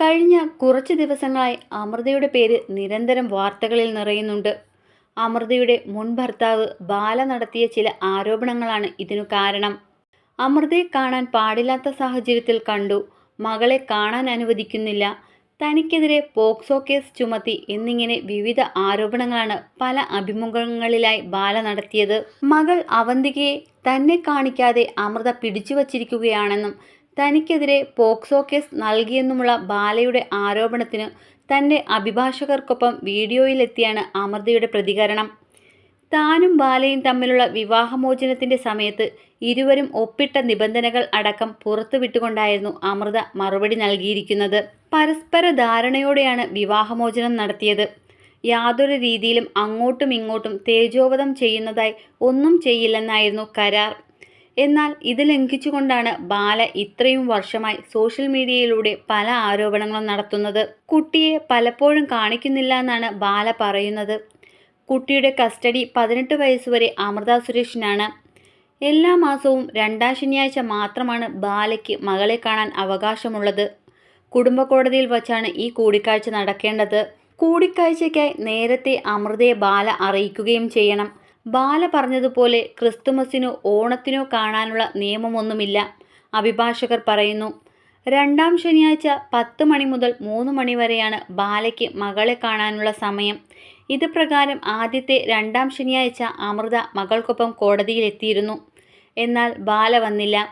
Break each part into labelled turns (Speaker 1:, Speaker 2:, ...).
Speaker 1: കഴിഞ്ഞ കുറച്ച് ദിവസങ്ങളായി അമൃതയുടെ പേര് നിരന്തരം വാർത്തകളിൽ നിറയുന്നുണ്ട്. അമൃതയുടെ മുൻ ഭർത്താവ് ബാല നടത്തിയ ചില ആരോപണങ്ങളാണ് ഇതിനു കാരണം. അമൃതയെ കാണാൻ പാടില്ലാത്ത സാഹചര്യത്തിൽ കണ്ടു. മകളെ കാണാൻ അനുവദിക്കുന്നില്ല. തനിക്കെതിരെ പോക്സോ കേസ് ചുമത്തി എന്നിങ്ങനെ വിവിധ ആരോപണങ്ങളാണ് പല അഭിമുഖങ്ങളിലായി ബാല നടത്തിയത്. മകൾ അവന്തികയെ തന്നെ കാണിക്കാതെ അമൃത പിടിച്ചു വച്ചിരിക്കുകയാണെന്നും തനിക്കെതിരെ പോക്സോ കേസ് നൽകിയെന്നുമുള്ള ബാലയുടെ ആരോപണത്തിന് തന്റെ അഭിഭാഷകർക്കൊപ്പം വീഡിയോയിലെത്തിയാണ് അമൃതയുടെ പ്രതികരണം. താനും ബാലയും തമ്മിലുള്ള വിവാഹമോചനത്തിന്റെ സമയത്ത് ഇരുവരും ഒപ്പിട്ട നിബന്ധനകൾ അടക്കം പുറത്തുവിട്ടുകൊണ്ടായിരുന്നു അമൃത മറുപടി നൽകിയിരിക്കുന്നത്. പരസ്പര ധാരണയോടെയാണ് വിവാഹമോചനം നടത്തിയത്. യാതൊരു രീതിയിലും അങ്ങോട്ടും ഇങ്ങോട്ടും തേജോവധം ചെയ്യുന്നതായി ഒന്നും ചെയ്യില്ലെന്നായിരുന്നു കരാർ. എന്നാൽ ഇത് ലംഘിച്ചുകൊണ്ടാണ് ബാല ഇത്രയും വർഷമായി സോഷ്യൽ മീഡിയയിലൂടെ പല ആരോപണങ്ങളും നടത്തുന്നത്. കുട്ടിയെ പലപ്പോഴും കാണിക്കുന്നില്ല എന്നാണ് ബാല പറയുന്നത്. കുട്ടിയുടെ കസ്റ്റഡി പതിനെട്ട് വയസ്സുവരെ അമൃത സുരേഷിനാണ്. എല്ലാ മാസവും രണ്ടാം ശനിയാഴ്ച മാത്രമാണ് ബാലയ്ക്ക് മകളെ കാണാൻ അവകാശമുള്ളത്. കുടുംബ കോടതിയിൽ വച്ചാണ് ഈ കൂടിക്കാഴ്ച നടക്കേണ്ടത്. കൂടിക്കാഴ്ചയ്ക്കായി നേരത്തെ അമൃതയെ ബാല അറിയിക്കുകയും ചെയ്യണം. ബാല പറഞ്ഞതുപോലെ ക്രിസ്തുമസിനോ ഓണത്തിനോ കാണാനുള്ള നിയമമൊന്നുമില്ല. അഭിഭാഷകർ പറയുന്നു രണ്ടാം ശനിയാഴ്ച പത്ത് മണി മുതൽ മൂന്ന് മണി വരെയാണ് ബാലയ്ക്ക് മകളെ കാണാനുള്ള സമയം. ഇത് പ്രകാരം ആദ്യത്തെ രണ്ടാം ശനിയാഴ്ച അമൃത മകൾക്കൊപ്പം കോടതിയിലെത്തിയിരുന്നു. എന്നാൽ ബാല വന്നില്ല.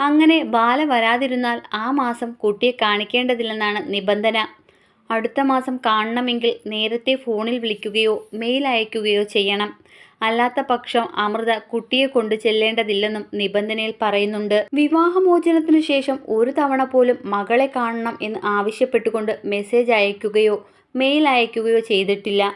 Speaker 1: അങ്ങനെ ബാല വരാതിരുന്നാൽ ആ മാസം കുട്ടിയെ കാണിക്കേണ്ടതില്ലെന്നാണ് നിബന്ധന. അടുത്ത മാസം കാണണമെങ്കിൽ നേരത്തെ ഫോണിൽ വിളിക്കുകയോ മെയിൽ അയക്കുകയോ ചെയ്യണം. അല്ലാത്ത പക്ഷം അമൃത കുട്ടിയെ കൊണ്ടു ചെല്ലേണ്ടതില്ലെന്നും നിബന്ധനയിൽ പറയുന്നുണ്ട്. വിവാഹമോചനത്തിനു ശേഷം ഒരു തവണ പോലും മകളെ കാണണം എന്ന് ആവശ്യപ്പെട്ടുകൊണ്ട് മെസ്സേജ് അയക്കുകയോ മെയിൽ അയക്കുകയോ ചെയ്തിട്ടില്ല.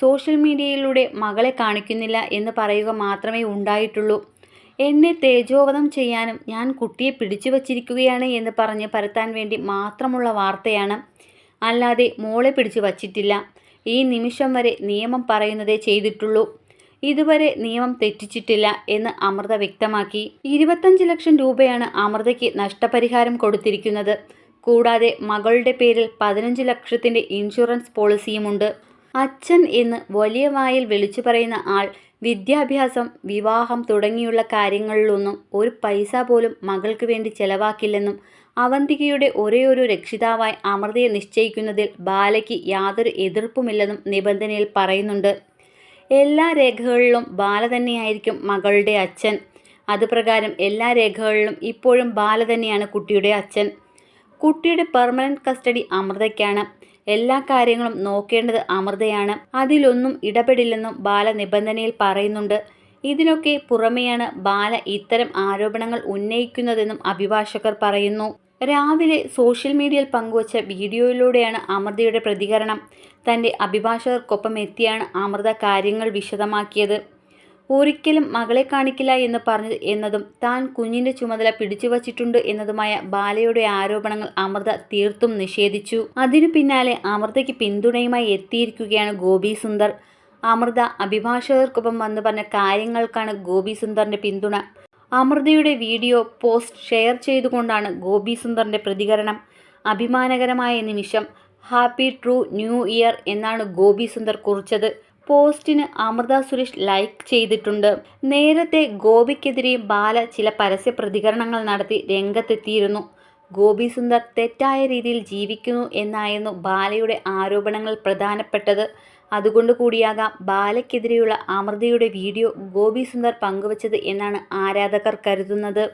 Speaker 1: സോഷ്യൽ മീഡിയയിലൂടെ മകളെ കാണിക്കുന്നില്ല എന്ന് പറയുക മാത്രമേ ഉണ്ടായിട്ടുള്ളൂ. എന്നെ തേജോവധം ചെയ്യാനും ഞാൻ കുട്ടിയെ പിടിച്ചു വച്ചിരിക്കുകയാണ് എന്ന് പറഞ്ഞ് പരത്താൻ വേണ്ടി മാത്രമുള്ള വാർത്തയാണ്. അല്ലാതെ മോളെ പിടിച്ചു വച്ചിട്ടില്ല. ഈ നിമിഷം വരെ നിയമം പറയുന്നതേ ചെയ്തിട്ടുള്ളൂ. ഇതുവരെ നിയമം തെറ്റിച്ചിട്ടില്ല എന്ന് അമൃത വ്യക്തമാക്കി. ഇരുപത്തഞ്ച് ലക്ഷം രൂപയാണ് അമൃതയ്ക്ക് നഷ്ടപരിഹാരം കൊടുത്തിരിക്കുന്നത്. കൂടാതെ മകളുടെ പേരിൽ പതിനഞ്ച് ലക്ഷത്തിന്റെ ഇൻഷുറൻസ് പോളിസിയുമുണ്ട്. അച്ഛൻ എന്ന് വലിയ വായിൽ വിളിച്ചു പറയുന്ന ആൾ വിദ്യാഭ്യാസം വിവാഹം തുടങ്ങിയുള്ള കാര്യങ്ങളിലൊന്നും ഒരു പൈസ പോലും മകൾക്ക് വേണ്ടി ചെലവാക്കില്ലെന്നും അവന്തികയുടെ ഒരേയൊരു രക്ഷിതാവായി അമൃതയെ നിശ്ചയിക്കുന്നതിൽ ബാലയ്ക്ക് യാതൊരു എതിർപ്പുമില്ലെന്നും നിബന്ധനയിൽ പറയുന്നുണ്ട്. എല്ലാ രേഖകളിലും ബാല തന്നെയായിരിക്കും മകളുടെ അച്ഛൻ. അതുപ്രകാരം എല്ലാ രേഖകളിലും ഇപ്പോഴും ബാല തന്നെയാണ് കുട്ടിയുടെ അച്ഛൻ. കുട്ടിയുടെ പെർമനന്റ് കസ്റ്റഡി അമൃതയ്ക്കാണ്. എല്ലാ കാര്യങ്ങളും നോക്കേണ്ടത് അമൃതയാണ്. അതിലൊന്നും ഇടപെടില്ലെന്നും ബാല നിബന്ധനയിൽ പറയുന്നുണ്ട്. ഇതിനൊക്കെ പുറമെയാണ് ബാല ഇത്തരം ആരോപണങ്ങൾ ഉന്നയിക്കുന്നതെന്നും അഭിഭാഷകർ പറയുന്നു. രാവിലെ സോഷ്യൽ മീഡിയയിൽ പങ്കുവച്ച വീഡിയോയിലൂടെയാണ് അമൃതയുടെ പ്രതികരണം. തന്റെ അഭിഭാഷകർക്കൊപ്പം എത്തിയാണ് അമൃത കാര്യങ്ങൾ വിശദമാക്കിയത്. ഒരിക്കലും മകളെ കാണിക്കില്ല എന്ന് പറഞ്ഞത് എന്നതും താൻ കുഞ്ഞിന്റെ ചുമതല പിടിച്ചു വച്ചിട്ടുണ്ട് എന്നതുമായ ബാലയുടെ ആരോപണങ്ങൾ അമൃത തീർത്തും നിഷേധിച്ചു. അതിനു പിന്നാലെ അമൃതയ്ക്ക് പിന്തുണയുമായി എത്തിയിരിക്കുകയാണ് ഗോപി സുന്ദർ. അമൃത അഭിഭാഷകർക്കൊപ്പം വന്ന് പറഞ്ഞ കാര്യങ്ങൾക്കാണ് ഗോപി സുന്ദറിന്റെ പിന്തുണ. അമൃതയുടെ വീഡിയോ പോസ്റ്റ് ഷെയർ ചെയ്തുകൊണ്ടാണ് ഗോപി സുന്ദറിന്റെ പ്രതികരണം. അഭിമാനകരമായ നിമിഷം. ഹാപ്പി ട്രൂ ന്യൂ ഇയർ എന്നാണ് ഗോപി സുന്ദർ കുറിച്ചത്. പോസ്റ്റിന് അമൃത സുരേഷ് ലൈക്ക് ചെയ്തിട്ടുണ്ട്. നേരത്തെ ഗോപിക്കെതിരെ ബാല ചില പരസ്യ പ്രതികരണങ്ങൾ നടത്തി രംഗത്തെത്തിയിരുന്നു. ഗോപി സുന്ദർ തെറ്റായ രീതിയിൽ ജീവിക്കുന്നു എന്നായിരുന്നു ബാലയുടെ ആരോപണങ്ങൾ പ്രധാനപ്പെട്ടത്. അതുകൊണ്ട് കൂടിയാകാം ബാലയ്ക്കെതിരെയുള്ള അമൃതയുടെ വീഡിയോ ഗോപി സുന്ദർ പങ്കുവച്ചത് എന്നാണ് ആരാധകർ കരുതുന്നത്.